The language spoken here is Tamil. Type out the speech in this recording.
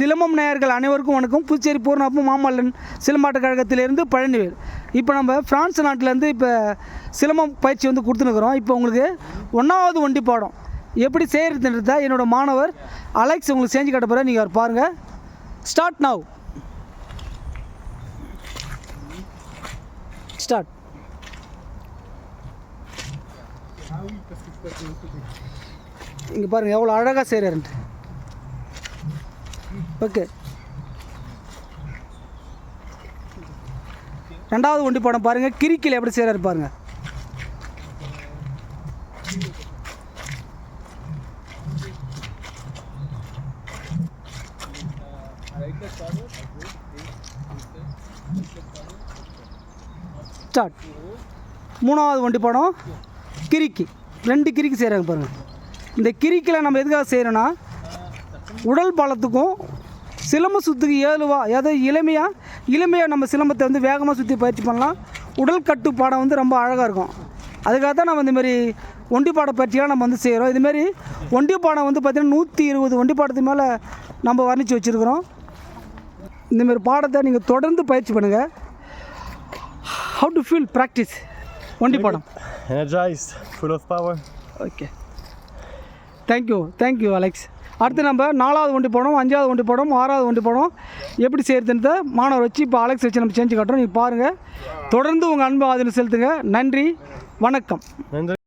சிலம்பம் நேயர்கள் அனைவருக்கும் வணக்கம். புதுச்சேரி பூர்ணாப்பு மாமல்லன் சிலம்பாட்ட கழகத்திலிருந்து பழனிவேல். இப்போ நம்ம ஃப்ரான்ஸ் நாட்டிலேருந்து இப்போ சிலம்பம் பயிற்சி வந்து கொடுத்துருக்குறோம் இப்போ உங்களுக்கு ஒன்றாவது ஒண்டி பாடம். எப்படி செய்கிறதுன்றத என்னோட மாணவர் அலெக்ஸ் உங்களுக்கு செஞ்சு கட்ட போகிற நீங்கள் அவர் பாருங்கள் ஸ்டார்ட் நவ் ஸ்டார்ட் இங்கே பாருங்கள் எவ்வளோ அழகாக செய்கிறாருன்ட்டு ஓகே ரெண்டாவது ஒண்டி படம் பாருங்கள் கிரிக்கில் எப்படி செய்கிறாரு பாருங்கள் ஸ்டார்ட் மூணாவது ஒண்டி படம் கிரிக்கி. ரெண்டு கிரிக்கி செய்கிறாங்க பாருங்கள் இந்த கிரிக்கில் நம்ம எதுக்காக செய்கிறோன்னா உடல் பலத்துக்கும் சிலம்ப சுத்துக்கு ஏழுவா அதாவது இளமையாக இளமையாக நம்ம சிலம்பத்தை வந்து வேகமாக சுற்றி பயிற்சி பண்ணலாம். உடல் கட்டுப்பாடம் வந்து ரொம்ப அழகாக இருக்கும். அதுக்காக தான் நம்ம இந்தமாரி ஒண்டிப்பாட பயிற்சியெல்லாம் நம்ம வந்து செய்கிறோம் இதுமாரி ஒண்டிப்பாடம் வந்து பார்த்திங்கன்னா நூற்றி இருபது ஒண்டிப்பாடத்துக்கு மேலே நம்ம வர்ணித்து வச்சுருக்குறோம். இந்தமாரி பாடத்தை நீங்கள் தொடர்ந்து பயிற்சி பண்ணுங்கள் ஹவு டு ஃபீல் ப்ராக்டிஸ் ஒண்டிப்பாடம் Energized, full of power. Okay thank you thank you Alex அடுத்து நம்ம நாலாவது ஒண்டி போனோம் அஞ்சாவது ஒண்டி போனோம் ஆறாவது ஒண்டி போனோம். எப்படி செய்கிறதுன்றத மாணவர் வச்சு இப்போ அலெக்ஸ் வச்சு நம்ம செஞ்சு காட்டுறோம். நீங்கள் பாருங்கள் தொடர்ந்து உங்கள் அன்பு ஆதரவு செலுத்துங்க. நன்றி. வணக்கம். நன்றி.